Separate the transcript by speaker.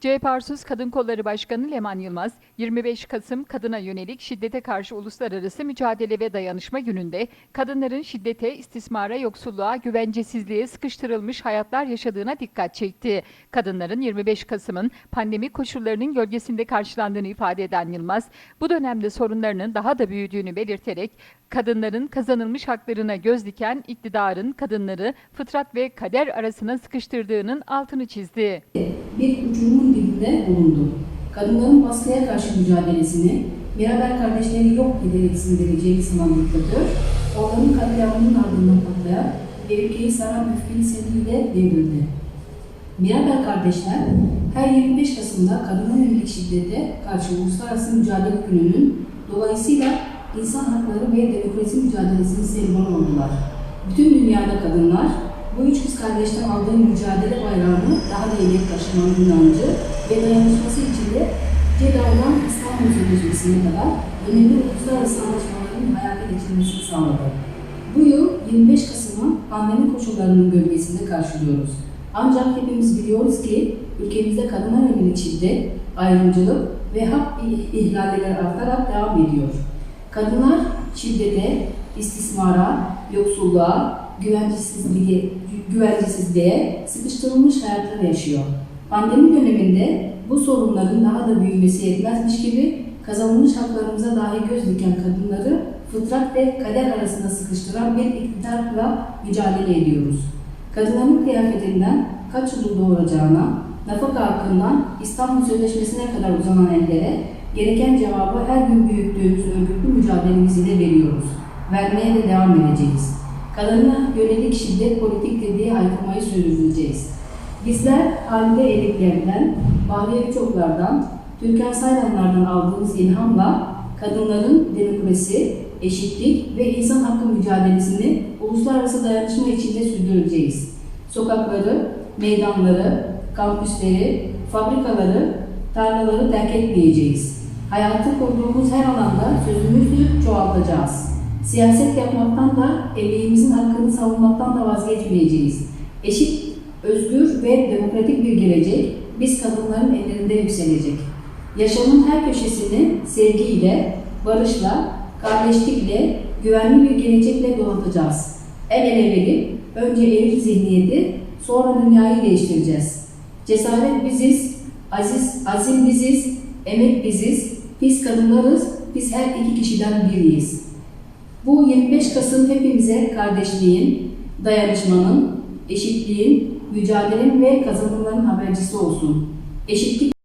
Speaker 1: CHP Arsuz Kadın Kolları Başkanı Leman Yılmaz, 25 Kasım kadına yönelik şiddete karşı uluslararası mücadele ve dayanışma gününde kadınların şiddete, istismara, yoksulluğa, güvencesizliğe sıkıştırılmış hayatlar yaşadığına dikkat çekti. Kadınların 25 Kasım'ın pandemi koşullarının gölgesinde karşılandığını ifade eden Yılmaz, bu dönemde sorunlarının daha da büyüdüğünü belirterek kadınların kazanılmış haklarına göz diken iktidarın kadınları fıtrat ve kader arasına sıkıştırdığının altını çizdi.
Speaker 2: bir dibinde bulundu. Kadınların baskıya karşı mücadelesini Mirabel kardeşleri yok ederek sindireceğini sanan diktatör, onların katliamının ardından patlayan ve ülkeyi saran öfkeli seliyle devrildi. Mirabel kardeşler her 25 Kasım'da kadına yönelik şiddete karşı uluslararası mücadele gününün dolayısıyla insan hakları ve demokrasi mücadelesinin sembolü oldular. Bütün dünyada kadınlar bu üç kız kardeşten aldığı mücadele bayrağını daha da ileri taşımanın inancı ve dayanışması içinde Cedda'dan İstanbul Sözleşmesi'ne kadar önemli uluslararası anlaşmaların hayata geçirilmesini sağladı. Bu yıl 25 Kasım'ı pandemi koşullarının gölgesinde karşılıyoruz. Ancak hepimiz biliyoruz ki ülkemizde kadına yönelik şiddet, ayrımcılık ve hak ihlalleri artarak devam ediyor. Kadınlar şiddete, istismara, yoksulluğa, güvencesizliğe, güvencesizliğe sıkıştırılmış hayatlar yaşıyor. Pandemi döneminde bu sorunların daha da büyümesi yetmezmiş gibi kazanılmış haklarımıza dahi göz diken kadınları fıtrat ve kader arasında sıkıştıran bir iktidarla mücadele ediyoruz. Kadınların kıyafetinden kaç yıl doğuracağına, nafaka hakkından İstanbul Sözleşmesi'ne kadar uzanan ellere gereken cevabı her gün büyüttüğümüz örgütlü mücadelemiz ile veriyoruz. Vermeye de devam edeceğiz. Kadına yönelik şiddet politik dediği haykırmayı sürdüreceğiz. Bizler Halide Elikler'den, Bahriye Üçoklar'dan, Türkan Saylanlar'dan aldığımız ilhamla kadınların demokrasi, eşitlik ve insan hakkı mücadelesini uluslararası dayanışma içinde sürdüreceğiz. Sokakları, meydanları, kampüsleri, fabrikaları, tarlaları terk etmeyeceğiz. Hayatı kurduğumuz her alanda sözümüzü çoğaltacağız. Siyaset yapmaktan da, emeğimizin hakkını savunmaktan da vazgeçmeyeceğiz. Eşit, özgür ve demokratik bir gelecek biz kadınların ellerinde yükselecek. Yaşamın her köşesini sevgiyle, barışla, kardeşlikle, güvenli bir gelecekle donatacağız. El ele verip önce eril zihniyeti, sonra dünyayı değiştireceğiz. Cesaret biziz, aziz, azim biziz, emek biziz, biz kadınlarız, biz her iki kişiden biriyiz. Bu 25 Kasım hepimize kardeşliğin, dayanışmanın, eşitliğin, mücadelenin ve kazanımların habercisi olsun. Eşitlik